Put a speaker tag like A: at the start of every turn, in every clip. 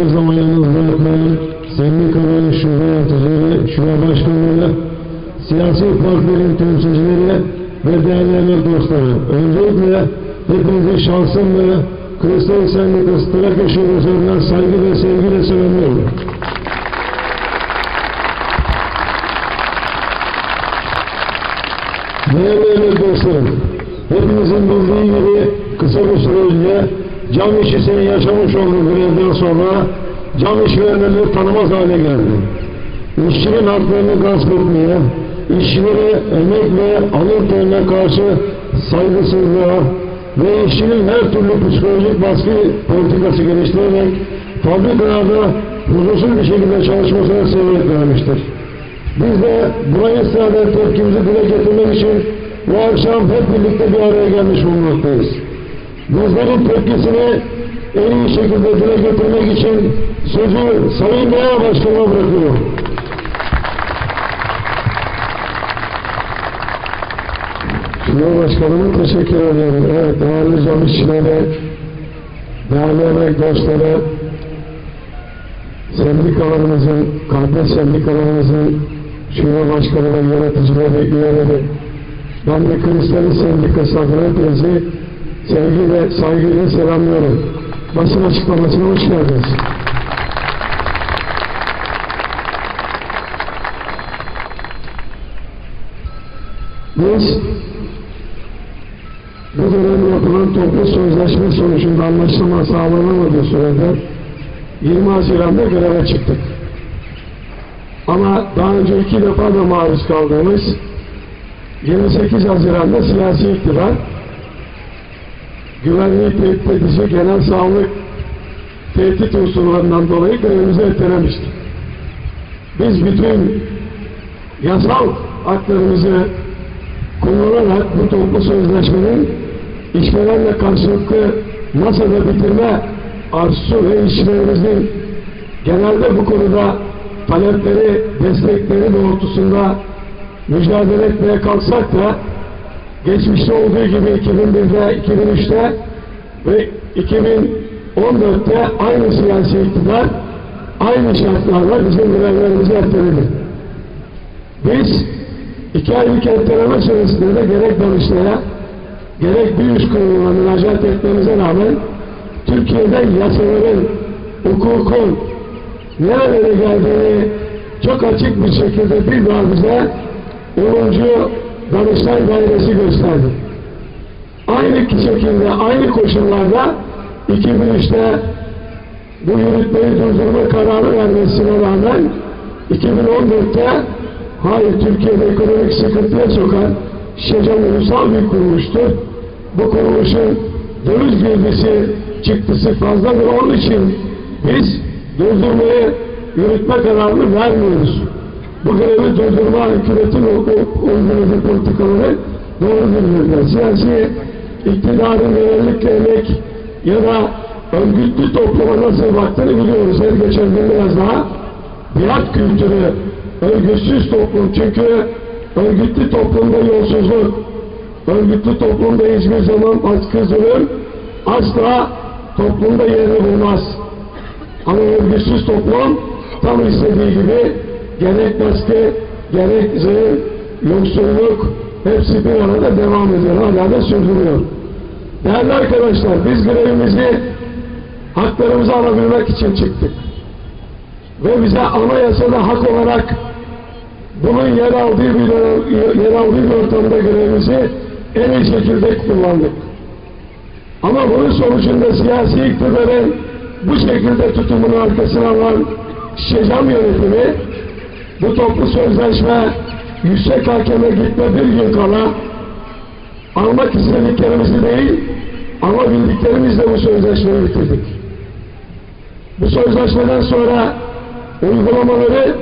A: Bir zaman yalnız bırakmayan sendikaların şube yöneticileri, şube başkanları, siyasi partilerin temsilcileri ve değerli dostları. Öncelikle hepinizi şahsım ve Kristal Sendikası Trakya Şubesi adına saygı ve sevgiyle selamlıyorum. Değerli dostlarım, hepinizin bildiği gibi kısa bir süre önce cam işçisinin yaşamış olduğu grevden sonra cam işverenleri tanımaz hale geldi. İşçinin haklarını gasp etmeye, işçilere emek ve alın terine karşı saygısızlığa ve işçinin her türlü psikolojik baskı politikası geliştirerek fabrikalarda huzursuz bir şekilde çalışmasına sebebiyet vermiştir. Biz de buna istinaden tepkimizi dile getirmek için bu akşam hep birlikte bir araya gelmiş bulunmaktayız. Bizlerin tepkisini en iyi şekilde dile getirmek için sözü Sayın Genel Başkanıma bırakıyorum. Cumhurbaşkanıma teşekkür ediyorum. Evet, değerli cam işçileri, değerli emek dostları, sendikalarımızın, kardeş sendikalarımızın şube başkanı ve yöneticileri, üyeleri, ben de Kristali Sendikası adına hepinizi sevgiyle, saygıyla selamlıyorum. Basın açıklamasına hoş geldiniz. Biz bu dönem yapılan toplu sözleşme sonucunda anlaşılma sağlanamadığı sürede 20 Haziran'da greve çıktık. Ama daha önce iki defa da maruz kaldığımız 28 Haziran'da siyasi iktidar güvenliği tehdit edici genel sağlık tehdit unsurlarından dolayı grevimizi ertelemiştik. Biz bütün yasal haklarımızı kullanarak bu toplu sözleşmenin işverenle karşılıklı masada bitirme arzusu ve işçilerimizin genelde bu konuda talepleri, destekleri doğrultusunda mücadele etmeye kalksak da geçmişte olduğu gibi 2001'de, 2003'te ve 2014'te aynı siyasi iktidar aynı şartlarla bizim grevlerimizi erteledi. Biz iki aylık erteleme süresinde de gerek Danıştay'a gerek bir üst kuruluna müracaat etmemize rağmen Türkiye'de yasaların, hukukun nerelere geldiğini çok açık bir şekilde bir daha bize 10. Danıştay Dairesi gösterdi. Aynı şekilde, aynı koşullarda 2003'te bu yürütmeyi durdurma kararı vermesine rağmen 2014'te hayır Türkiye'de ekonomik sıkıntıya sokan Şecan ulusal bir kuruluştur. Bu kuruluşun döviz girdisi çıktısı fazladır. Onun için biz durdurmayı yürütme kararını vermiyoruz. Bu grevi durdurma hükümetin uyguladığı politikaları doğru bildirdiler. Siyasi iktidarın genellikle emek ya da örgütlü topluma nasıl baktığını biliyoruz. Her geçen gün biraz daha biat kültürü, örgütsüz toplum. Çünkü örgütlü toplumda yolsuzluk, örgütlü toplumda hiçbir zaman baskı zulüm asla toplumda yerini bulmaz. Ama örgütsüz toplum tam istediği gibi gerek baskı, gerek zulüm, yoksulluk hepsi bir arada devam ediyor. Hala da sürdürüyor. Değerli arkadaşlar biz grevimizi haklarımızı alabilmek için çıktık. Ve bize anayasada hak olarak bunun yer aldığı bir, yer aldığı bir ortamda grevimizi en iyi şekilde kullandık. Ama bunun sonucunda siyasi iktidarın bu şekilde tutumunu arkasına alan Şecam yönetimi bu toplu sözleşme yüksek hakeme gitme bir gün kala almak istediklerimizi değil ama bildiklerimizle bu sözleşmeyi bitirdik. Bu sözleşmeden sonra uygulamaları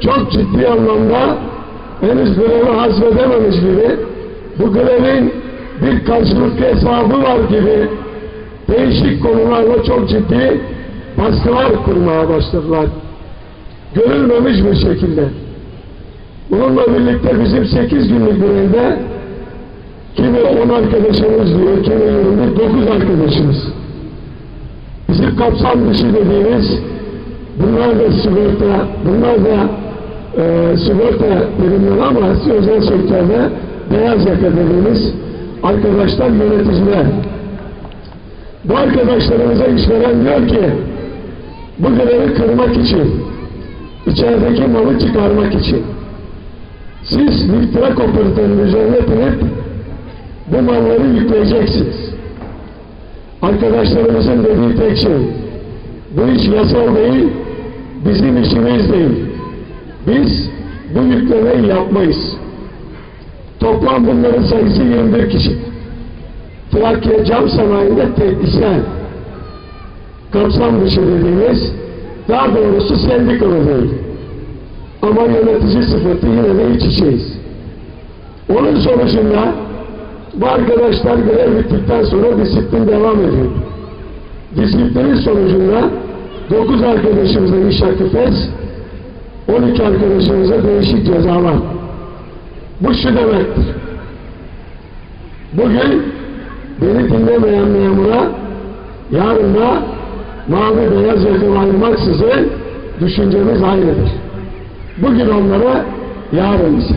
A: çok ciddi anlamda henüz grevi hazmedememiş gibi bu grevin bir karşılıklı hesabı var gibi değişik konularla çok ciddi baskılar kurmaya başladılar. Görülmemiş bir şekilde. Bununla birlikte bizim 8 günlük grevde kimi 10 arkadaşımız diyor, kimi 20, 9 arkadaşımız. Bizim kapsam dışı dediğimiz bunlar da sigorta, bunlar da e, sigorta birimleri ama özel sektörde beyaz yaka dediğimiz arkadaşlar yöneticiler. Bu arkadaşlarımıza işveren diyor ki bu grevi kırmak için, içerideki malı çıkarmak için siz nitrak operatörünün üzerine binip bu malları yükleyeceksiniz. Arkadaşlarımızın dediği tek şey, bu iş yasal değil, bizim işimiz değil. Biz bu yüklemeyi yapmayız. Toplam bunların sayısı 21 kişi. Trakya cam sanayinde teknisyen, kapsam dışı dediğimiz, daha doğrusu sendikalı değil. Ama yönetici sıfatı yine de iç içeyiz. Onun sonucunda bu arkadaşlar görev bittikten sonra disiplin devam ediyor. Disiplinin sonucunda 9 arkadaşımıza iş akıfes, 12 arkadaşımıza değişik cezalar. Bu şu demektir. Bugün beni dinlemeyen memura yarın da mavi beyaz yakalı ayırmaksızın düşüncemiz aynıdır. Bugün onlara yarın bize.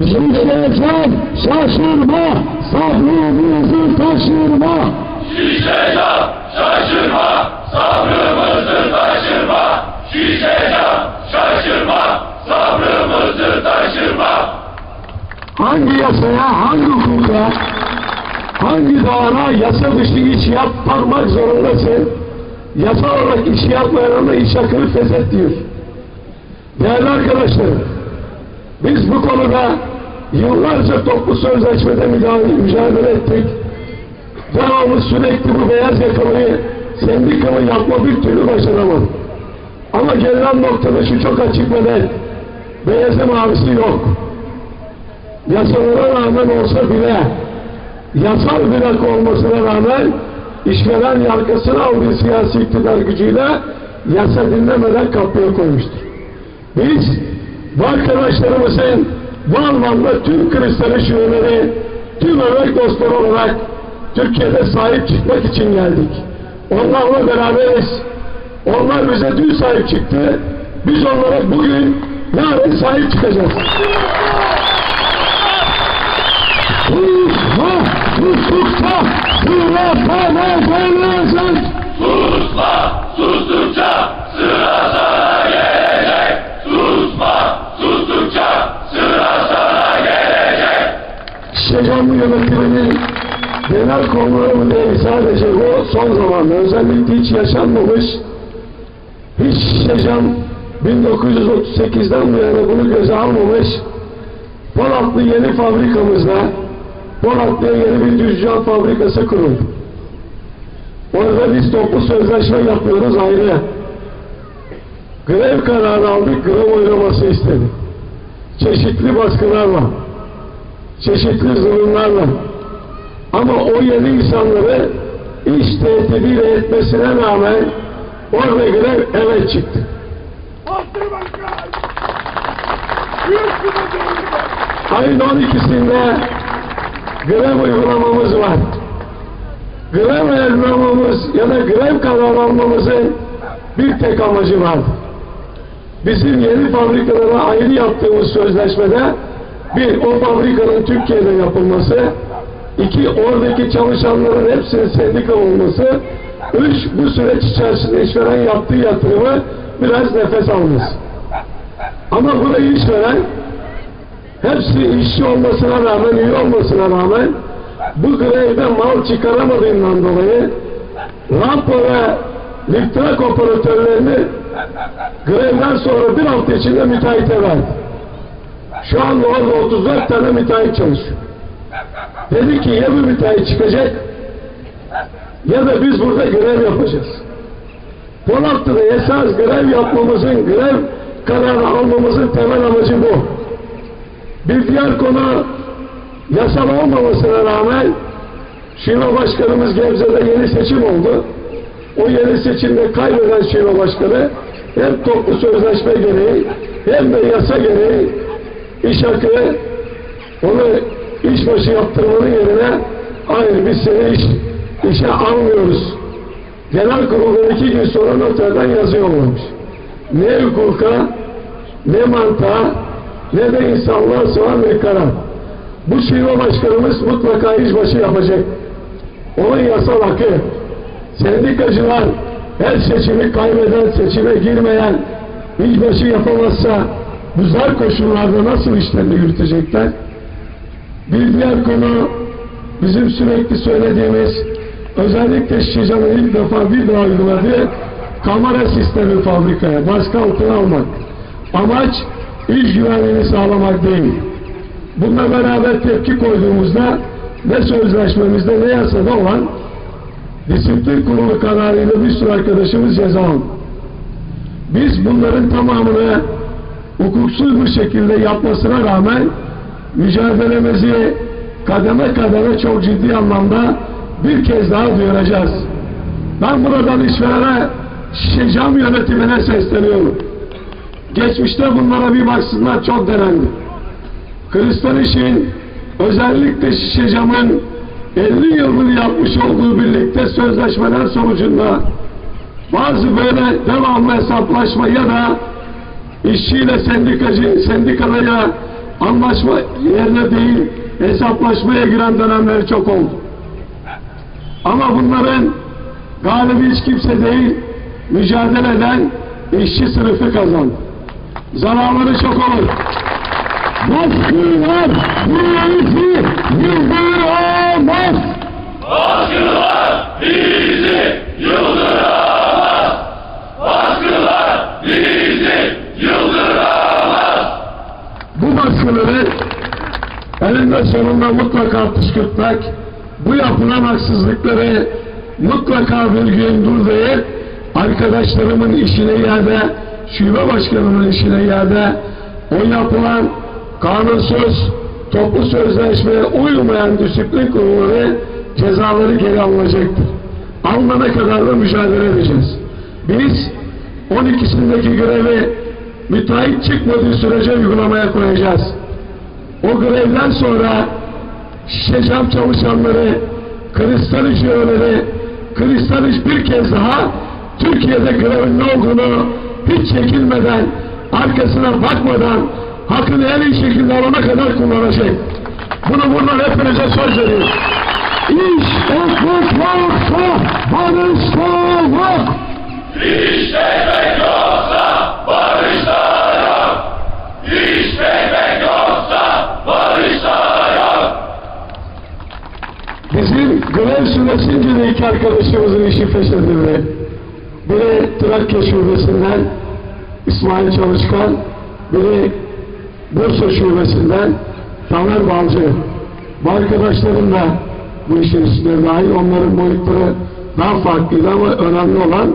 A: Bizim şerefler şaşırma, sabrımızı taşırma.
B: Şişecam şaşırma, sabrımızı taşırma. Şişecam şaşırma, sabrımızı taşırma.
A: Hangi yasaya, hangi hukuka, hangi davana yasa dışı iş yapmak zorundasın? Yasal olarak iş yapmayanına iş hakkını feshet diyor. Değerli arkadaşlarım, biz bu konuda yıllarca toplu sözleşmede mücadele ettik. Devamlı sürekli bu beyaz yakalıyı sendikalı yapma bir türlü başaramadık. Ama gelinen noktada şu çok açık ve net. Beyazı mavisi yok. Yasalara rağmen olsa bile yasal bir hak olmasına rağmen işveren yargısını aldığı siyasi iktidar gücüyle yasa dinlemeden kapıya koymuştur. Biz bu arkadaşlarımızın anlamda tüm kristal şuurları, tüm emek dostları olarak Türkiye'de sahip çıkmak için geldik. Onlarla beraberiz. Onlar bize dün sahip çıktı. Biz onlara bugün, yarın sahip çıkacağız. Son zamanda özellikle hiç yaşanmamış hiç Şecan 1938'den bu yana bunu göze almamış Polatlı yeni fabrikamızda Polatlı'ya yeni bir düzcan fabrikası kuruldu. Orada biz toplu sözleşme yapıyoruz ayrı. Grev kararı aldık, grev oylaması istedik. Çeşitli baskılarla, çeşitli zulümlerle. Ama o yeni insanları iş tehdidiyle etmesine rağmen orada grev evet çıktı. Ayın 12'sinde grev uygulamamız var. Grev uygulamamız ya da grev kararı almamızın bir tek amacı var. Bizim yeni fabrikalara ayrı yaptığımız sözleşmede bir, o fabrikanın Türkiye'de yapılması, iki, oradaki çalışanların hepsinin sendika olması, üç, bu süreç içerisinde işveren yaptığı yatırımı biraz nefes alması. Ama burayı işveren hepsi işçi olmasına rağmen, üye olmasına rağmen bu grevde mal çıkaramadığından dolayı rampa ve liftrak operatörlerini grevden sonra bir hafta içinde müteahhite verdi. Şu anda orada 34 tane müteahhit çalışıyor. Dedi ki ya bu müteahhit çıkacak ya da biz burada grev yapacağız. Polatlı'da esas grev yapmamızın, grev kararı almamızın temel amacı bu. Bir diğer konu yasal olmamasına rağmen Şube Başkanımız Gebze'de yeni seçim oldu. O yeni seçimde kaybeden Şube Başkanı hem toplu sözleşme gereği hem de yasa gereği iş hakkı onu işbaşı yaptırmanın yerine hayır biz seni iş, işe almıyoruz genel kuruldan iki gün sonra noterden yazı yollamış. Ne hukuka, ne mantığa, ne de insanlığa sığan bir karar. Bu şube başkanımız mutlaka işbaşı yapacak. Onun yasal hakkı. Sendikacılar her seçimi kaybeden, seçime girmeyen işbaşı yapamazsa bu zor koşullarda nasıl işlerini yürütecekler? Bir diğer konu bizim sürekli söylediğimiz özellikle Şişecan'ın ilk defa bir daha uyguladığı kamera sistemi fabrikaya baskı altına almak. Amaç iş güvenliğini sağlamak değil. Bununla beraber tepki koyduğumuzda ne sözleşmemizde ne yasada olan disiplin kurulu kararıyla bir sürü arkadaşımız ceza aldı. Biz bunların tamamını hukuksuz bir şekilde yapmasına rağmen mücadelemizi kademe kademe çok ciddi anlamda bir kez daha duyuracağız. Ben buradan işverene Şişecam yönetimine sesleniyorum. Geçmişte bunlara bir baksınlar çok denendi. Kristal işin özellikle Şişecam'ın 50 yıldır yapmış olduğu birlikte sözleşmeler sonucunda bazı böyle devamlı hesaplaşma ya da işçiyle sendikacı, sendikalara anlaşma yerine değil hesaplaşmaya giren dönemleri çok oldu. Ama bunların galibi hiç kimse değil, mücadele eden işçi sınıfı kazandı. Zararları çok olur. Baskılar bizi yıldıramaz.
B: Baskılar bizi yıldıramaz. Baskılar bizi yıldıramaz.
A: Bu baskıları elinde sonunda mutlaka püskürtmek, bu yapılan haksızlıkları mutlaka bir gün dur deyip arkadaşlarımın işine yerde, şube başkanımın işine yerde o yapılan kanunsuz toplu sözleşmeye uymayan disiplin kurulları cezaları geri alınacaktır. Alınana kadar da mücadele edeceğiz. Biz 12'sindeki görevi müteahhit çıkmadığı sürece uygulamaya koyacağız. O grevden sonra şişe çalışanları, kristal iş üyeleri, kristal iş bir kez daha Türkiye'de grevin ne olduğunu hiç çekinmeden, arkasına bakmadan hakkını en iyi şekilde alana kadar kullanacak. Bunu buradan hepinize söz veriyorum. İş hukuk yoksa barışta yok.
B: İşlemek yoksa
A: Bizim grev süresince de iki arkadaşımızın işi feshedildi. Biri Trakya Şubesi'nden İsmail Çalışkan, biri Bursa Şubesi'nden Tamer Balcı. Bu arkadaşlarım da bu işin içine dahil. Onların boyutları daha farklıydı ama önemli olan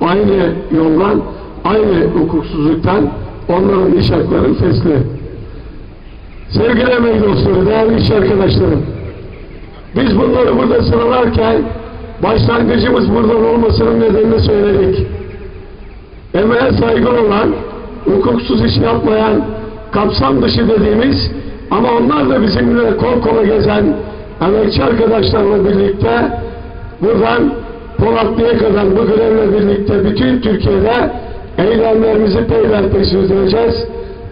A: aynı yoldan, aynı hukuksuzluktan onların iş hakları fesli. Sevgili emek dostları, değerli iş arkadaşlarım, biz bunları burada sıralarken başlangıcımız buradan olmasının nedenini söyledik. Emeğe saygın olan, hukuksuz iş yapmayan, kapsam dışı dediğimiz ama onlar da bizimle kol kola gezen emekçi arkadaşlarla birlikte buradan Polatlı'ya kadar bu grevle birlikte bütün Türkiye'de eylemlerimizi peyderpey sürdüreceğiz.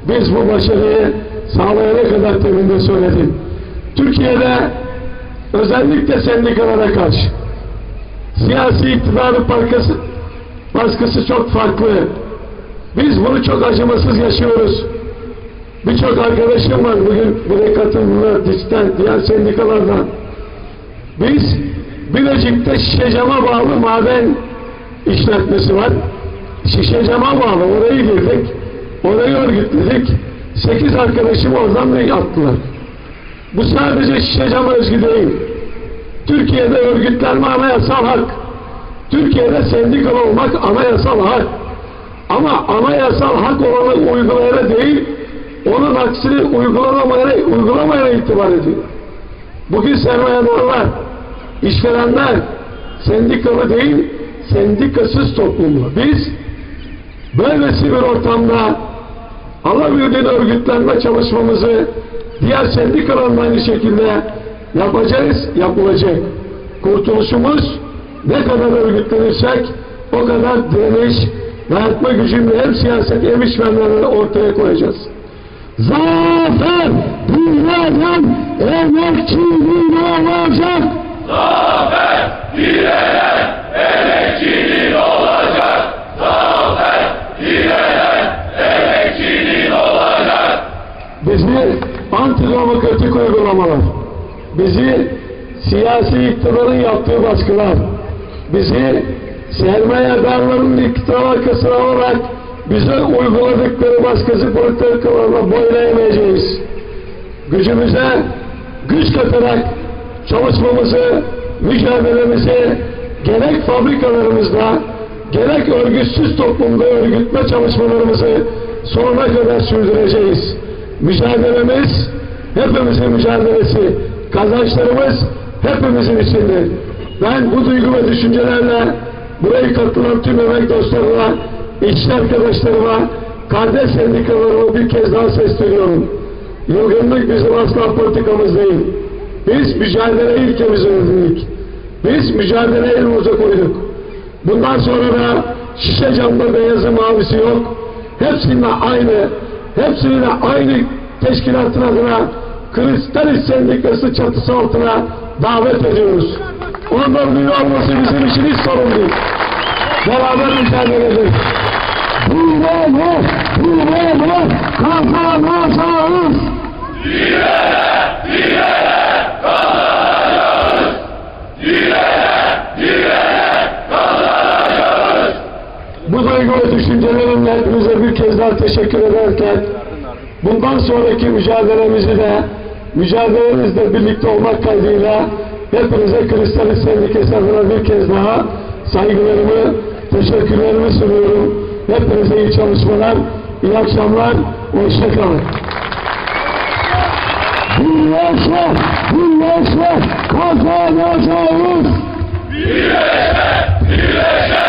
A: Biz bu başarıyı sağlayana kadar teminde söyledim. Türkiye'de özellikle sendikalara karşı siyasi iktidarın baskısı, baskısı çok farklı. Biz bunu çok acımasız yaşıyoruz. Birçok arkadaşım var bugün buraya katıldılar dijital diğer sendikalardan. Biz Bilecik'te Şişecam'a bağlı maden işletmesi var. Şişecam'a bağlı orayı girdik. Orayı örgütledik. Sekiz arkadaşım oradan da attılar. Bu sadece Şişecam'a özgü değil. Türkiye'de örgütlenme anayasal hak. Türkiye'de sendikalı olmak anayasal hak. Ama anayasal hak olanı uygulayana değil, onun aksini uygulamamaya, uygulamaya itibar ediyor. Bugün sermayedarlar, işverenler, sendikalı değil, sendikasız toplumlu. Biz böylesi bir ortamda alabildiğin örgütlenme çalışmamızı diğer sendikalarla aynı şekilde yapacağız, yapılacak. Kurtuluşumuz ne kadar örgütlenirsek o kadar direniş, dayatma gücünü hem siyaset hem işverenlerle ortaya koyacağız. Zafer dünyadan emekçiliğin olacak.
B: Zafer direnen
A: bizi siyasi iktidarın yaptığı baskılar, bizi sermayedarların iktidar arkasına alarak bize uyguladıkları baskıcı politikalarla boylayamayacağız. Gücümüze güç katarak çalışmamızı, mücadelemizi gerek fabrikalarımızda, gerek örgütsüz toplumda örgütme çalışmalarımızı sonuna kadar sürdüreceğiz. Mücadelemiz hepimizin mücadelesi, kazançlarımız hepimizin içindir. Ben bu duygu ve düşüncelerle burayı katılan tüm emek dostlarıma, işçi arkadaşlarıma, kardeş sendikalarıma bir kez daha sesleniyorum. Yılgınlık bizim asla politikamız değil. Biz mücadele ilkemizi öldürdük. Biz mücadele elimize koyduk. Bundan sonra da şişe camda beyazı mavisi yok. Hepsinin aynı, hepsinin aynı teşkilatın adına Kristal İş Sendikası çatısı altına davet ediyoruz. Onların üye olması bizim için hiç sorun değil. Beraber mücadele edelim. Bunları, bunları kazanacağız.
B: Direnen, direnen kazanacağız. Direnen, direnen kazanacağız.
A: Bu duygu ve düşüncelerimle hepinize bir kez daha teşekkür ederken bundan sonraki mücadelemizi de mücadelenizle birlikte olmak kaydıyla hepinize Kristalis Sendikası adına bir kez daha saygılarımı, teşekkürlerimi sunuyorum. Hepinize iyi çalışmalar, iyi akşamlar, hoşçakalın. Birleşme, birleşme, kazanacağız. Birleşme, birleşme.